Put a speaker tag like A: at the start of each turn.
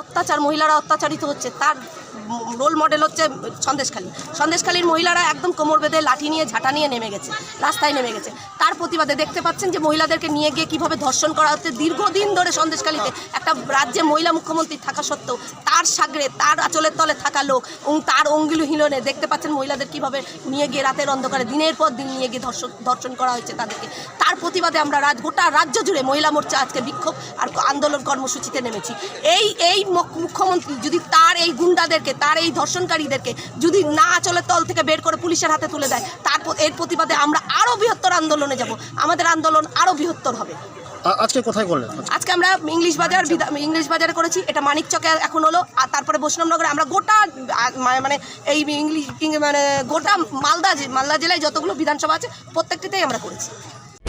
A: অত্যাচার, মহিলারা অত্যাচারিত হচ্ছে, তার রোল মডেল হচ্ছে সন্দেশখালী। সন্দেশখালীর মহিলারা একদম কোমর বেঁধে লাঠি নিয়ে, ঝাঁটা নিয়ে নেমে গেছে, রাস্তায় নেমে গেছে। তার প্রতিবাদে দেখতে পাচ্ছেন যে মহিলাদেরকে নিয়ে গিয়ে কীভাবে ধর্ষণ করা হচ্ছে। দীর্ঘদিন ধরে সন্দেশখালীতে একটা রাজ্যে মহিলা মুখ্যমন্ত্রী থাকা সত্ত্বেও তার সাগরে, তার আঁচলের তলে থাকা লোক তার অঙ্গুলি হিলনে দেখতে পাচ্ছেন মহিলাদের কীভাবে নিয়ে গিয়ে রাতের অন্ধকারে, দিনের পর দিন নিয়ে গিয়ে ধর্ষণ ধর্ষণ করা হয়েছে তাদেরকে। তার প্রতিবাদে আমরা রাজ গোটা রাজ্য জুড়ে মহিলা মোর্চা আজকে বিক্ষোভ আর আন্দোলন কর্মসূচিতে নেমেছি। এই এই মুখ্যমন্ত্রী যদি তার এই গুন্ডাদেরকে তার এই ধর্ষণকারীদেরকে যদি না আচলের তল থেকে বের করে পুলিশের হাতে তুলে দেয় তার এর প্রতিবাদে আমরা আরও বৃহত্তর আন্দোলনে যাব। আমাদের আন্দোলন আরও বৃহত্তর হবে।
B: আজকে কোথায় করলেন?
A: আজকে আমরা ইংলিশ বাজার ইংলিশ বাজারে করেছি এটা মানিক চকে এখন হলো আর তারপরে বৈষ্ণবনগরে আমরা গোটা মানে এই ইংলিশ মানে গোটা মালদা মালদা জেলায় যতগুলো বিধানসভা আছে প্রত্যেকটিতেই আমরা করেছি।